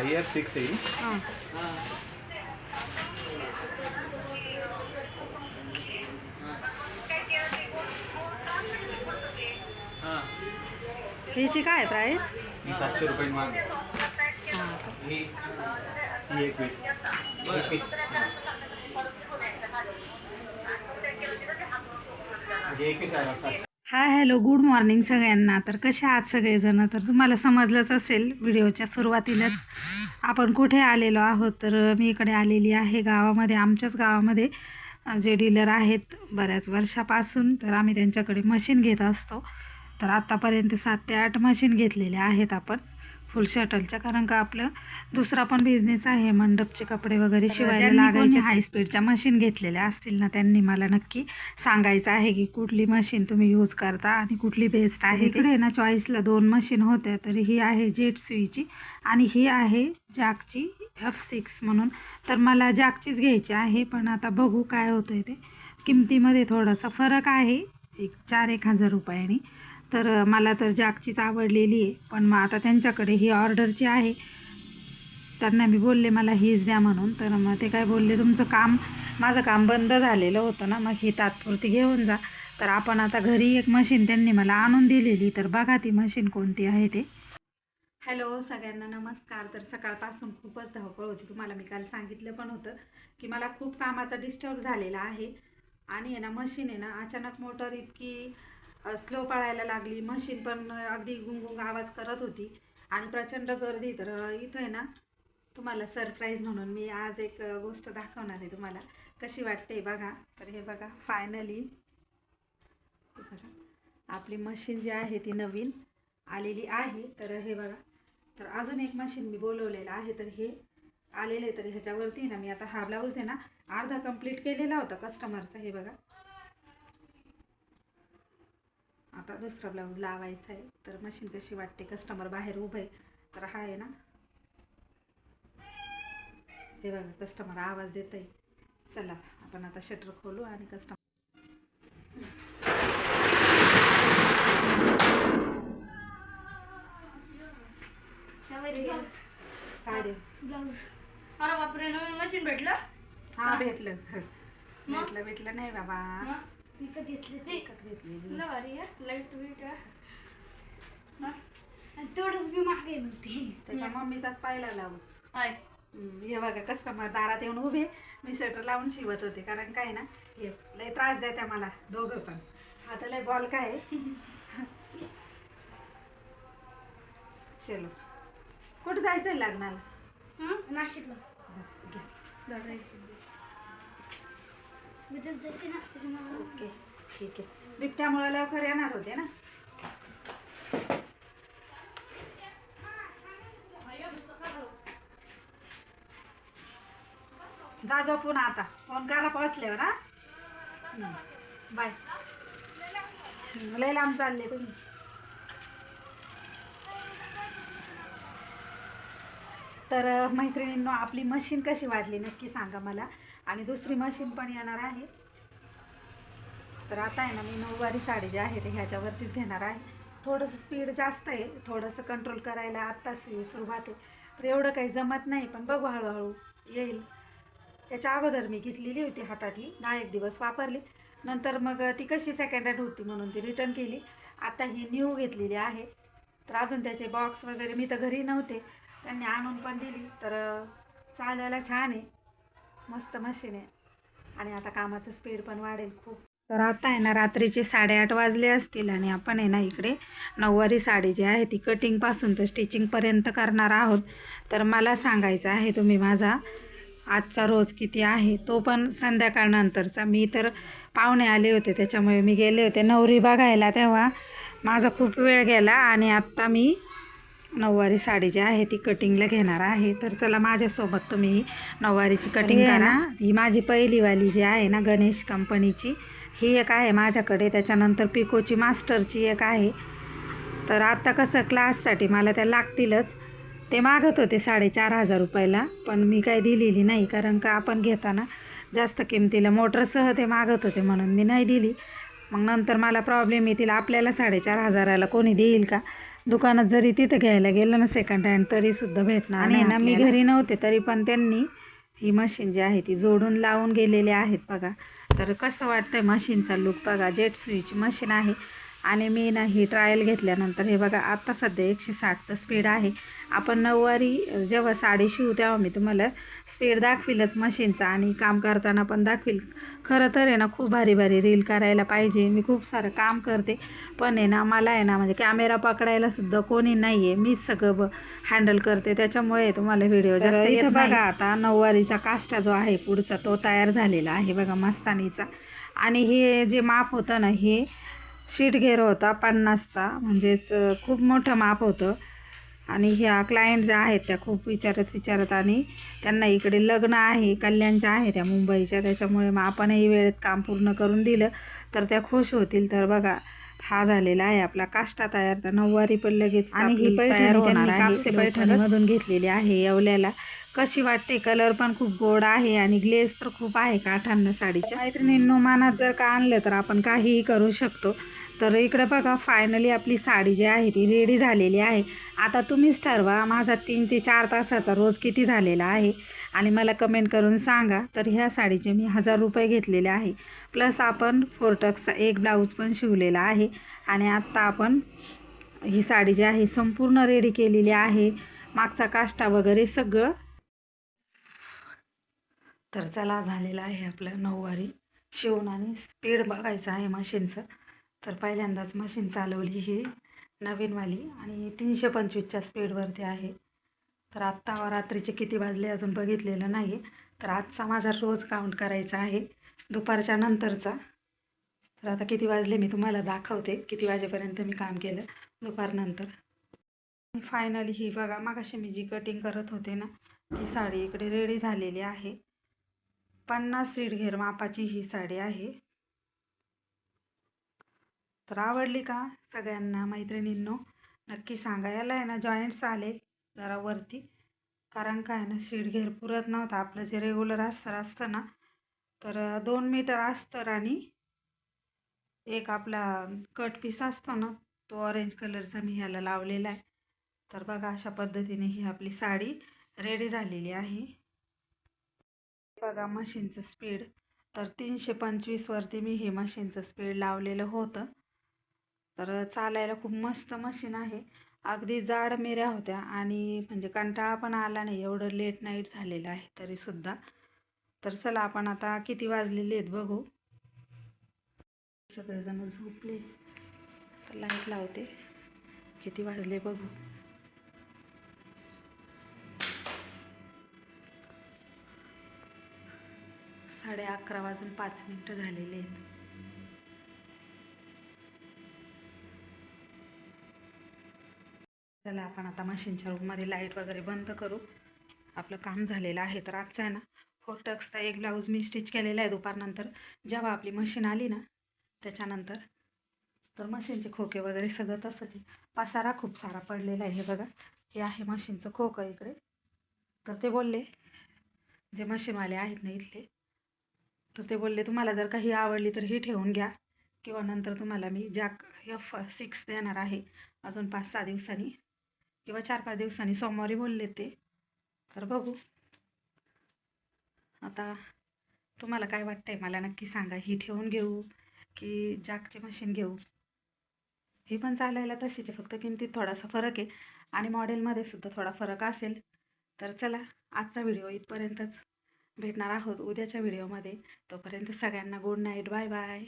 I F six येईल. हां. हिची काय प्राईस ही सातशे रुपये माग हां का? एकवीस एकवीस म्हणजे एकवीस आहे सातशे. हाय हॅलो गुड मॉर्निंग सगळ्यांना. तर कसे आहात सगळेजण? तर तुम्हाला समजलंच असेल व्हिडिओच्या सुरुवातीलाच. आपण कुठे आलेलो आहोत? तर मी इकडे आलेली आहे गावामध्ये आमच्याच गावामध्ये. जे डीलर आहेत बऱ्याच वर्षापासून तर आम्ही त्यांच्याकडे मशीन घेत असतो. तर आत्तापर्यंत सात ते आठ मशीन घेतलेल्या आहेत आपण. फुल शटलच्या कारण का आपलं दुसरा पण बिझनेस आहे मंडपचे कपडे वगैरे शिवायला लागायचे. हाय स्पीडच्या मशीन घेतलेल्या असतील ना त्यांनी मला नक्की सांगायचं आहे की कुठली मशीन तुम्ही यूज करता आणि कुठली बेस्ट आहे इकडे ना चॉईसला दोन मशीन होत्या तर ही आहे जेट सुईची आणि ही आहे जॅकची एफ सिक्स म्हणून. तर मला जॅकचीच घ्यायची आहे पण आता बघू काय होतं आहे ते. किमतीमध्ये थोडासा फरक आहे एक चार एक हजार रुपयांनी. तर मला तर जॅकचीच आवडलेली आहे. पण मग आता त्यांच्याकडे ही ऑर्डरची आहे त्यांना मी बोलले मला हीच द्या म्हणून. तर मग ते काय बोलले तुमचं काम माझं काम बंद झालेलं होतं ना मग ही तात्पुरती घेऊन जा. तर आपण आता घरी एक मशीन त्यांनी मला आणून दिलेली. तर बघा ती मशीन कोणती आहे ते. हॅलो सगळ्यांना नमस्कार. तर सकाळपासून खूपच धावपळ होती. तुम्हाला मी काल सांगितलं पण होतं की मला खूप कामाचा डिस्टर्ब झालेला आहे. आणि आहे ना मशीन आहे ना अचानक मोटर इतकी स्लो पळायला लागली. मशीन पण अगदी गुंगुंग आवाज करत होती. आणि प्रचंड गर्दी. तर इथं आहे ना तुम्हाला सरप्राईज म्हणून मी आज एक गोष्ट दाखवणार आहे तुम्हाला. कशी वाटते बघा. तर हे बघा फायनली बघा आपली मशीन जी आहे ती नवीन आलेली आहे. तर हे बघा तर अजून एक मशीन मी बोलवलेलं आहे. तर हे आलेले तर ह्याच्यावरती ना मी आता हा ब्लाऊज आहे ना अर्धा कंप्लीट केलेला होता कस्टमरचा हे बघा. आता दुसरा ब्लाऊज लावायचा आहे तर मशीन कशी वाटते? कस्टमर बाहेर उभं आहे तर हा आहे ना? हे बघा कस्टमर आवाज देत आहे चला आपण आता शटर खोलू आणि कस्टमर काय रे ब्लाऊज. अरे बापरे नवीन मशीन भेटलं? हा भेटलं. भेटलं भेटलं. नाही बाबा. विकत घेतले ते विकत घेतलेली तुला भारी आहे लाइट वेट आणि तेवढंच बी मागे नव्हती. त्याच्या मम्मीचाच पाहिला हाय. हम्म, हे बघा कस्टमर दारात येऊन उभे. मी स्वेटर लावून शिवत होते कारण काय ना हे लय त्रास देत्या मला दोघं पण. आता लय बॉल काय चलो. कुठं जायचं लग्नाला? हं? नाशिकला. घ्या. जायचे ना त्याच्यामुळे. ओके ठीक आहे. बिबट्यामुळे लवकर येणार होते ना? जा झोपून आता. फोन करा पोहोचल्यावर हा? बाय. लय लांब चालले तुम्ही. तर मैत्रिणींनो आपली मशीन कशी वाढली नक्की सांगा मला. आणि दुसरी मशीन पण येणार आहे. तर आता आहे ना मी नऊवारी साडी जी आहे ते ह्याच्यावरतीच घेणार आहे. थोडंसं स्पीड जास्त आहे थोडंसं कंट्रोल करायला आत्ताच सुरुवात आहे. तर एवढं काही जमत नाही पण बघू हळूहळू येईल. त्याच्या अगोदर मी घेतलेली होती हातातली दहा एक दिवस वापरली. नंतर मग ती कशी सेकंड हँड होती म्हणून ती रिटर्न केली. आता ही न्यू घेतलेली आहे. तर अजून त्याचे बॉक्स वगैरे मी तर घरी नव्हते. त्यांनी आणून पण दिली. तर चालायला छान आहे. मस्त मशीन आहे. आणि आता कामाचं स्पीड पण वाढेल खूप. तर आता आहे ना रात्रीचे साडेआठ वाजले असतील आणि आपण आहे ना इकडे नऊवारी साडी जी आहे ती कटिंगपासून तर स्टिचिंगपर्यंत करणार आहोत. तर मला सांगायचं आहे तुम्ही माझा आजचा रोज किती आहे तो पण संध्याकाळनंतरचा. मी तर पाहुणे आले होते त्याच्यामुळे मी गेले होते नवरी बघायला तेव्हा. माझा खूप वेळ गेला आणि आत्ता मी नऊवारी साडी जी आहे ती कटिंगला घेणार आहे. तर चला माझ्यासोबत तुम्ही ही नऊवारीची कटिंग करा. ही माझी पहिलीवाली जी आहे ना गणेश कंपनीची ही एक आहे माझ्याकडे. त्याच्यानंतर पिकोची मास्टरची एक आहे. तर आता कसं क्लाससाठी मला त्या लागतीलच. ते मागत होते साडेचार हजार रुपयाला पण मी काही दिलेली नाही कारण का आपण घेताना जास्त किमतीला मोटरसह ते मागत होते म्हणून मी नाही दिली. मग नंतर मला प्रॉब्लेम येतील. आपल्याला साडेचार हजाराला कोणी देईल का? दुकानात जरी तिथं घ्यायला गेलं ना सेकंड हँड तरीसुद्धा भेटणार आणि ना मी घरी नव्हते तरी पण त्यांनी ही मशीन जी आहे ती जोडून लावून गेलेले आहेत बघा. तर कसं वाटतंय मशीनचा लुक बघा. जेट सुईची मशीन आहे. आणि मी ना ही ट्रायल घेतल्यानंतर हे बघा आता सध्या एकशे साठचं स्पीड आहे. आपण नऊवारी जेव्हा साडी शिवू तेव्हा मी तुम्हाला स्पीड दाखविलच मशीनचा आणि काम करताना पण दाखवील. खरं तर आहे ना खूप भारी भारी रील करायला पाहिजे. मी खूप सारं काम करते. पण आहे ना मला आहे ना म्हणजे कॅमेरा पकडायला सुद्धा कोणी नाही आहे मीच सगळं ब हँडल करते. त्याच्यामुळे तुम्हाला व्हिडिओ जास्त इथं बघा आता नऊवारीचा काष्टा जो आहे पुढचा तो तयार झालेला आहे बघा मस्तानीचा. आणि हे जे माप होतं ना हे शीट घेर होता पन्नासचा. म्हणजेच खूप मोठं माप होतं. आणि ह्या क्लायंट ज्या आहेत त्या खूप विचारत विचारत आणि त्यांना इकडे लग्न आहे कल्याणच्या आहे त्या मुंबईच्या त्याच्यामुळे मग आपणही वेळेत काम पूर्ण करून दिलं. तर त्या खुश होतील. तर बघा हा झालेला आहे. आपला काष्टा तयार तर नऊवारी पण लगेच आणि ही तयार होणार आहे. पैठणीमधून घेतलेली आहे येवल्याला. कशी वाटते? कलर पण खूप गोड आहे आणि ग्लेज तर खूप आहे काठांना साडीच्या. मैत्रिणींनो मानात जर का आणलं तर आपण काहीही करू शकतो. तर इकडं बघा फायनली आपली साडी जी आहे ती रेडी झालेली आहे. आता तुम्हीच ठरवा माझा तीन ते चार तासाचा रोज किती झालेला आहे आणि मला कमेंट करून सांगा. तर ह्या साडीचे मी हजार रुपये घेतलेले आहे. प्लस आपण फोरटक्सचा एक ब्लाऊज पण शिवलेला आहे. आणि आत्ता आपण ही साडी जी आहे संपूर्ण रेडी केलेली आहे. मागचा काष्टा वगैरे सगळं. तर चला झालेलं आहे आपलं नऊवारी. शिवून आणि स्पीड बघायचं आहे मशीनचं तर पहिल्यांदाच मशीन चालवली ही नवीनवाली आणि तीनशे पंचवीसच्या स्पीडवरती आहे. तर आत्ता रात्रीचे किती वाजले अजून बघितलेलं नाही आहे तर आजचा माझा रोज काउंट करायचा आहे. दुपारच्या नंतरचा. तर आता किती वाजले मी तुम्हाला दाखवते. किती वाजेपर्यंत मी काम केलं दुपारनंतर फायनली ही बघा मागाशी मी जी कटिंग करत होते ना ती साडी इकडे रेडी झालेली आहे. पन्नास सीट घेर मापाची ही साडी आहे. तर आवडली का सगळ्यांना मैत्रिणींनो? नक्की सांगा. याला आहे ना जॉईंट्स आले जरा वरती. कारण काय ना सीट घेर पुरत नव्हता. आपलं जे रेग्युलर अस्तर असतं ना तर दोन मीटर अस्तर आणि एक आपला कट पीस असतो ना तो ऑरेंज कलरचा मी ह्याला लावलेला आहे. तर बघा अशा पद्धतीने ही आपली साडी रेडी झालेली आहे. बघा मशीनचं स्पीड तर तीनशे पंचवीसवरती मी हे मशीनचं स्पीड लावलेलं होतं. तर चालायला खूप मस्त मशीन आहे. अगदी जाड मेऱ्या होत्या आणि म्हणजे कंटाळा पण आला नाही. एवढं लेट नाईट झालेलं आहे तरीसुद्धा तर चला आपण आता किती वाजलेले आहेत बघू. सगळेजण झोपले. तर लाइट लावते. किती वाजले बघू. साडे अकरा वाजून पाच मिनटं झालेले आहेत. चला आपण आता मशीनच्या रूममध्ये लाइट वगैरे बंद करू. आपलं काम झालेलं आहे तर आजचा आहे ना फोर टक्सचा एक ब्लाऊज मी स्टिच केलेला आहे दुपारनंतर. जेव्हा आपली मशीन आली ना त्याच्यानंतर. तर मशीनचे खोके वगैरे सगळं तसंच पसारा खूप सारा पडलेला आहे हे बघा. हे आहे मशीनचं खोकं इकडे. तर ते बोलले जे मशीनवाले आहेत ना इथले तर ते बोलले तुम्हाला जर काही आवडली तर ही ठेवून घ्या. किंवा नंतर तुम्हाला मी जॅक एफ सिक्स देणार आहे अजून पाच सहा दिवसांनी किंवा चार पाच दिवसांनी सोमवारी बोलले ते. तर बघू. आता तुम्हाला काय वाटतंय? मला नक्की सांगा. ही ठेवून घेऊ की जॅकची मशीन घेऊ? ही पण चालायला तशीच. फक्त किमतीत थोडासा फरक आहे. आणि मॉडेलमध्ये सुद्धा थोडा फरक असेल. तर चला आजचा व्हिडिओ इथपर्यंतच भेटणार आहोत. उद्याच्या व्हिडिओमध्ये तोपर्यंत सगळ्यांना गुड नाईट बाय बाय